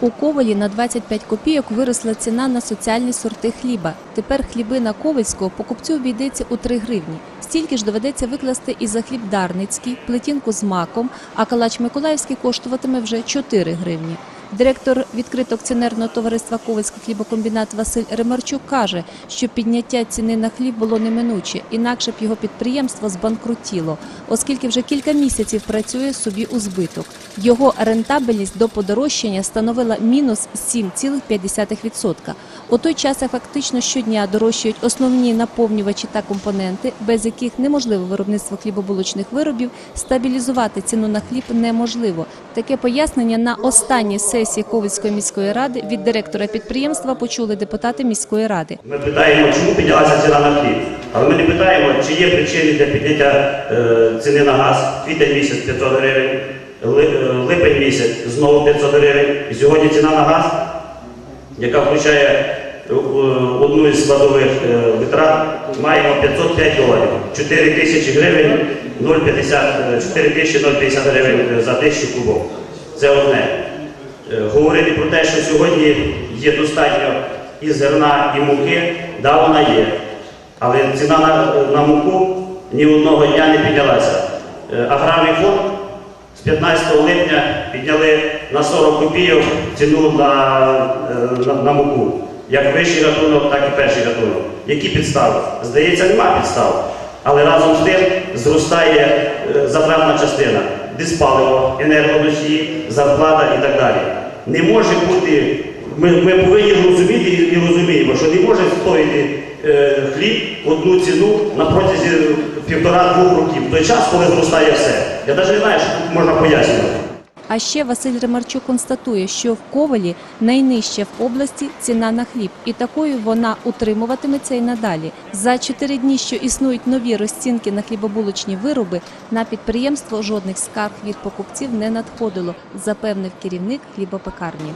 У Ковалі на 25 копійок виросла ціна на соціальні сорти хліба. Тепер хлібина Ковальського покупцю обійдеться у 3 гривні. Стільки ж доведеться викласти і за хліб Дарницький, плетінку з маком, а калач Миколаївський коштуватиме вже 4 гривні. Директор відкритого акціонерного товариства Ковальський хлібокомбінат Василь Ремарчук каже, що підняття ціни на хліб було неминуче, інакше б його підприємство збанкрутіло, оскільки вже кілька місяців працює собі у збиток. Його рентабельність до подорожчання становила мінус 7,5%. У той час фактично щодня дорожчають основні наповнювачі та компоненти, без яких неможливо виробництво хлібобулочних виробів, стабілізувати ціну на хліб неможливо. Таке пояснення на останній сесії Ковальської міської ради від директора підприємства почули депутати міської ради. Ми питаємо, чому піднялася ціна на хліб. Але ми не питаємо, чи є причини для підняття е, ціни на газ. Квітень місяць 500 гривень, е, липень місяць знову 500 гривень. І сьогодні ціна на газ, яка включає е, одну із складових витрат, маємо 505 доларів. 4 тисячі гривень, 0,50, е, 4 тисячі 0,50 гривень за тисячу кубов. Це одне. Е, Говорити про те, що сьогодні є достатньо і зерна, і муки, да, вона є. Але ціна на, на муку ні одного дня не піднялася. Е, Аграрний фонд з 15 липня підняли на 40 копійок ціну на, е, на, на муку. Як вищий рахунок, так і перший рахунок. Які підстави? Здається, нема підстав. Але разом з тим зростає затратна частина, диспаливо, енергоносії, зарплата і так далі. Не може бути, ми, ми повинні розуміти і, і розуміємо, що не може стоїти е, хліб одну ціну на протязі півтора-двох років, в той час, коли зростає все. Я навіть не знаю, що тут можна пояснювати. А ще Василь Ремарчук констатує, що в Ковалі найнижча в області ціна на хліб, і такою вона утримуватиметься і надалі. За чотири дні, що існують нові розцінки на хлібобулочні вироби, на підприємство жодних скарг від покупців не надходило, запевнив керівник хлібопекарні.